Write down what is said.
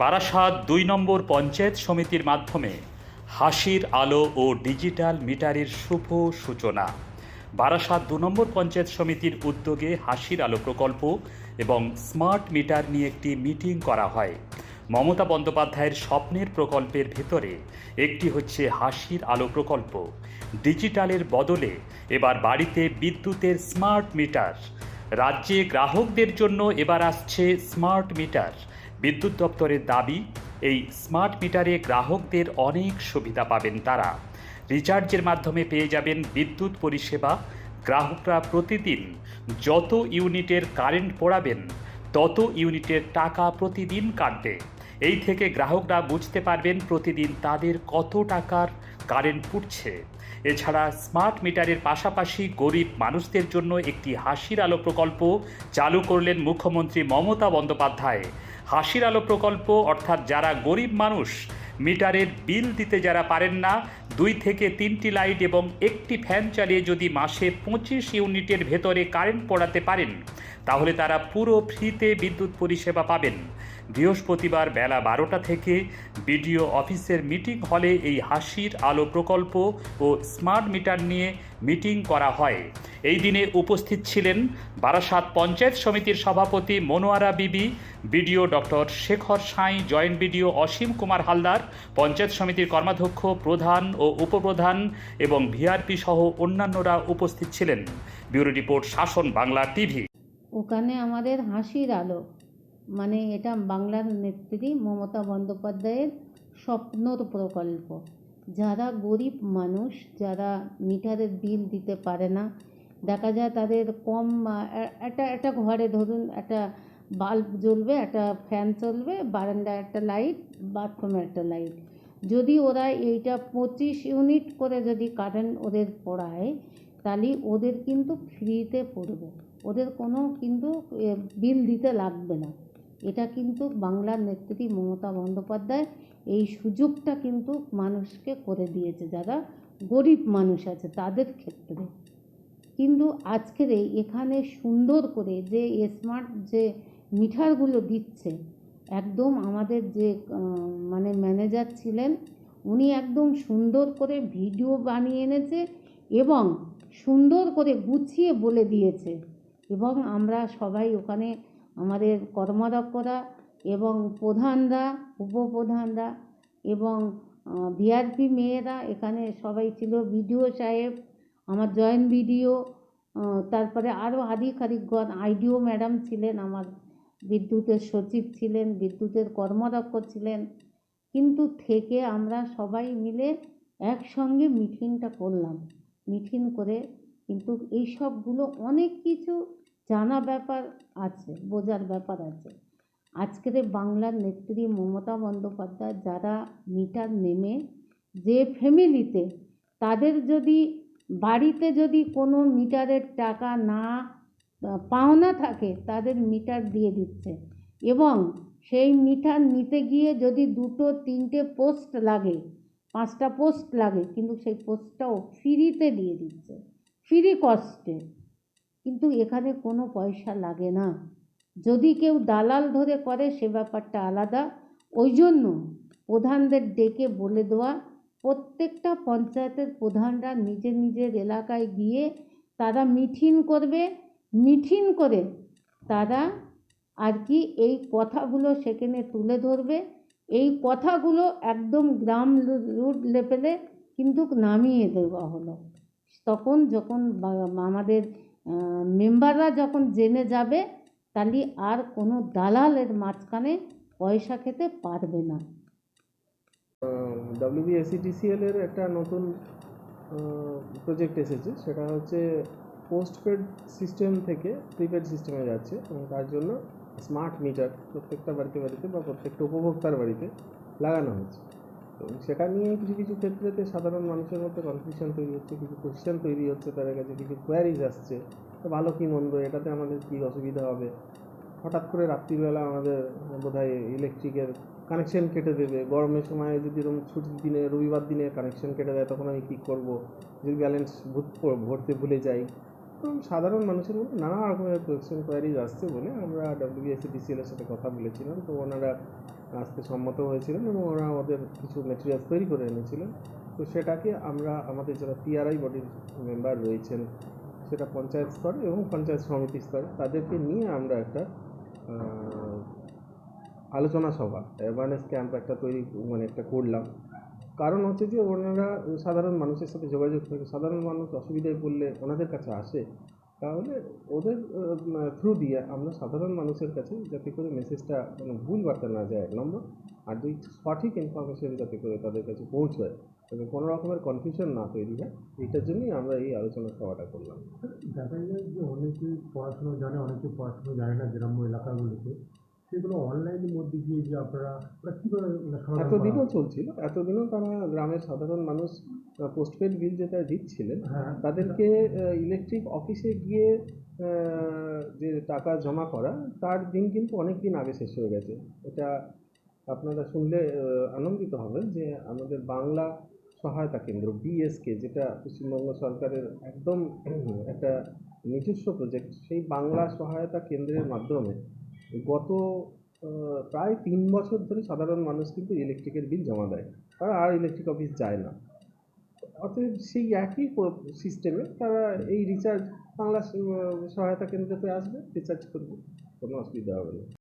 বারাসাত দুই নম্বর পঞ্চায়েত সমিতির মাধ্যমে হাসির আলো ও ডিজিটাল মিটারের শুভ সূচনা। বারাসাত দু নম্বর পঞ্চায়েত সমিতির উদ্যোগে হাসির আলো প্রকল্প এবং স্মার্ট মিটার নিয়ে একটি মিটিং করা হয়। মমতা বন্দ্যোপাধ্যায়ের স্বপ্নের প্রকল্পের ভেতরে একটি হচ্ছে হাসির আলো প্রকল্প। ডিজিটালের বদলে এবার বাড়িতে বিদ্যুতের স্মার্ট মিটার। রাজ্যে গ্রাহকদের জন্য এবার আসছে স্মার্ট মিটার। বিদ্যুৎ দপ্তরের দাবি, এই স্মার্ট মিটারে গ্রাহকদের অনেক সুবিধা পাবেন তারা। রিচার্জের মাধ্যমে পেয়ে যাবেন বিদ্যুৎ পরিষেবা। গ্রাহকরা প্রতিদিন যত ইউনিটের কারেন্ট পোড়াবেন, তত ইউনিটের টাকা প্রতিদিন কাটবে। এই থেকে গ্রাহকরা বুঝতে পারবেন প্রতিদিন তাদের কত টাকার কারেন্ট পুড়ছে। এছাড়া স্মার্ট মিটারের পাশাপাশি গরিব মানুষদের জন্য একটি হাসির আলো প্রকল্প চালু করলেন মুখ্যমন্ত্রী মমতা বন্দ্যোপাধ্যায়। হাসির আলো প্রকল্প, অর্থাৎ যারা গরিব মানুষ, মিটারের বিল দিতে যারা পারেন না, দুই থেকে তিনটি লাইট এবং একটি ফ্যান চালিয়ে যদি মাসে পঁচিশ ইউনিটের ভেতরে কারেন্ট পড়াতে পারেন, তাহলে তারা পুরো ফ্রিতে বিদ্যুৎ পরিষেবা পাবেন। বৃহস্পতিবার বেলা বারোটা থেকে বিডিও অফিসের মিটিং হলে এই হাসির আলো প্রকল্প ও স্মার্ট মিটার নিয়ে মিটিং করা হয়। এই দিনে উপস্থিত ছিলেন বারাসাত পঞ্চায়েত সমিতির সভাপতি Monowara Bibi, BDO doctor Shekhar Sai, joint BDO Asim Kumar Haldar, panchayat সমিতির কর্মাধ্যক্ষ প্রধান ও উপপ্রধান এবং ভিআরপি সহ অন্যান্যরা উপস্থিত ছিলেন। ব্যুরো রিপোর্ট শাসন বাংলা টিভি। ওখানে আমাদের হাসির আলো। মানে এটা বাংলার নেত্রী মমতা বন্দ্যোপাধ্যায়ের স্বপ্নর প্রকল্প। যারা গরিব মানুষ, যারা মিটারের বিল দিতে পারে না, দেখা যায় তাদের কম, একটা একটা ঘরে ধরুন একটা বাল্ব জ্বলবে, একটা ফ্যান চলবে, বারান্দায় একটা লাইট, বাথরুমে একটা লাইট। যদি ওরা এইটা পঁচিশ ইউনিট করে যদি কারেন্ট ওদের পড়ায়, তাহলে ওদের কিন্তু ফ্রিতে পড়বে। ওদের কোনো কিন্তু বিল দিতে লাগবে না। এটা কিন্তু বাংলার নেত্রী মমতা বন্দ্যোপাধ্যায় এই সুযোগটা কিন্তু মানুষকে করে দিয়েছে, যারা গরিব মানুষ আছে তাদের ক্ষেত্রে। কিন্তু আজকের এই এখানে সুন্দর করে যে স্মার্ট যে মিঠারগুলো দিচ্ছে, একদম আমাদের যে মানে ম্যানেজার ছিলেন, উনি একদম সুন্দর করে ভিডিও বানিয়ে এনেছে এবং সুন্দর করে গুছিয়ে বলে দিয়েছে। এবং আমরা সবাই ওখানে আমাদের কর্মদক্ষরা এবং প্রধানরা, উপপ্রধানরা এবং ভিআরপি মেয়েরা এখানে সবাই ছিল, বিডিও সাহেব, আমার জয়েন্ট বিডিও তারপরে আরও আধিকারিকগণ আইডিও ম্যাডাম ছিলেন আমার, বিদ্যুতের সচিব ছিলেন, বিদ্যুতের কর্মদক্ষ ছিলেন। কিন্তু থেকে আমরা সবাই মিলে একসঙ্গে মিটিংটা করলাম। মিটিং করে কিন্তু এই সবগুলো অনেক কিছু জানা ব্যাপার আছে, বোঝার ব্যাপার আছে। আজকের বাংলার নেত্রী মমতা বন্দ্যোপাধ্যায় যারা মিটার নেমে যে ফ্যামিলিতে তাদের যদি বাড়িতে যদি কোনো মিটারের টাকা না, পাওনা থাকে, তাদের মিটার দিয়ে দিচ্ছে। এবং সেই মিটার নিতে গিয়ে যদি দুটো, তিনটে পোস্ট লাগে, পাঁচটা পোস্ট লাগে, কিন্তু সেই পোস্টটাও ফ্রিতে দিয়ে দিচ্ছে। ফ্রি কস্টে। কিন্তু এখানে কোনো পয়সা লাগে না। যদি কেউ দালাল ধরে করে, সে ব্যাপারটা আলাদা। ওই জন্য প্রধানদের ডেকে বলে দেওয়া, প্রত্যেকটা পঞ্চায়েতের প্রধানরা নিজের নিজের এলাকায় গিয়ে তারা মিঠিন করবে। মিঠিন করে তারা আর কি এই কথাগুলো সেখানে তুলে ধরবে। এই কথাগুলো একদম গ্রাম রুট লেভেলে কিন্তু নামিয়ে দেওয়া হলো। তখন যখন আমাদের মেম্বাররা যখন জেনে যাবে, তাহলে আর কোনো দালালের মাঝখানে পয়সা খেতে পারবে না। ডাব্লিউবিএসিটিসিএল এর একটা নতুন প্রজেক্ট এসেছে। সেটা হচ্ছে পোস্টপেড সিস্টেম থেকে প্রিপেড সিস্টেমে যাচ্ছে এবং তার জন্য স্মার্ট মিটার প্রত্যেকটা বাড়িতে বাড়িতে বা প্রত্যেকটা উপভোক্তার বাড়িতে লাগানো হচ্ছে। তো সেটা নিয়ে কিছু কিছু ক্ষেত্রেতে সাধারণ মানুষের মধ্যে কনফিউশন তৈরি হচ্ছে, কিছু কোশ্চেন তৈরি হচ্ছে তাদের কাছে, কিছু কোয়ারিজ আসছে। ভালো কি মন্দ? এটাতে আমাদের কী অসুবিধা হবে? হঠাৎ করে রাত্রিবেলা আমাদের বোধহয় ইলেকট্রিকের কানেকশন কেটে দেবে। গরমের সময় যদি এরকম ছুটির দিনে, রবিবার দিনে কানেকশন কেটে দেয়, তখন আমি কী করব? যদি ব্যালেন্স ভরতে ভুলে যাই। এবং সাধারণ মানুষের মধ্যে নানা রকমের কোয়েশ্চেন কোয়ারিজ আসছে বলে আমরা ডাব্লিউবিএসসিডিসিএল এর সাথে কথা বলেছিলাম। তো ওনারা আসতে সম্মত হয়েছিলেন এবং ওরা ওদের কিছু মেটেরিয়ালস তৈরি করে এনেছিলেন তো সেটাকে আমরা, আমাদের যারা পিআরআই বডির মেম্বার রয়েছেন, সেটা পঞ্চায়েত স্তরে এবং পঞ্চায়েত সমিতি স্তরে, তাদেরকে নিয়ে আমরা একটা আলোচনা সভা অ্যাওয়ারনেস ক্যাম্প একটা তৈরি মানে একটা করলাম। কারণ হচ্ছে যে ওনারা সাধারণ মানুষের সাথে যোগাযোগ থাকে সাধারণ মানুষ অসুবিধায় পড়লে ওনাদের কাছে আসে। তাহলে ওদের থ্রু দিয়ে আমরা সাধারণ মানুষের কাছে যাতে করে মেসেজটা কোনো ভুল বার্তা না যায় এক নম্বর। আর দুই সঠিক ইনফরমেশন যাতে করে তাদের কাছে পৌঁছায় এবং কোনো রকমের কনফিউশন না তৈরি হয় এইটার জন্যই আমরা এই আলোচনা সভাটা করলাম। দেখা যায় যে অনেকে পড়াশোনা জানে অনেকে পড়াশোনা জানে না গ্রাম্য এলাকাগুলোতে সেগুলো অনলাইনের মধ্যে গিয়ে যে আপনারা কীভাবে মানে এতদিনও চলছিল এতদিনও তারা গ্রামের সাধারণ মানুষ পোস্টপেড বিল যেটা দিচ্ছিলেন হ্যাঁ। তাদেরকে ইলেকট্রিক অফিসে গিয়ে যে টাকা জমা করা তার দিন কিন্তু অনেক দিন আগে শেষ হয়ে গেছে। এটা আপনারা শুনলে আনন্দিত হবেন যে আমাদের বাংলা সহায়তা কেন্দ্র বিএসকে যেটা পশ্চিমবঙ্গ সরকারের একদম একটা নিজস্ব প্রজেক্ট সেই বাংলা সহায়তা কেন্দ্রের মাধ্যমে গত প্রায় তিন বছর ধরে সাধারণ মানুষ কিন্তু ইলেকট্রিকের বিল জমা দেয়। তারা আর ইলেকট্রিক অফিস যায় না। অতএব সেই একই সিস্টেমে তারা এই রিচার্জ বাংলা সহায়তা কেন্দ্রতে আসবে রিচার্জ করবে। কোনো অসুবিধা হবে না।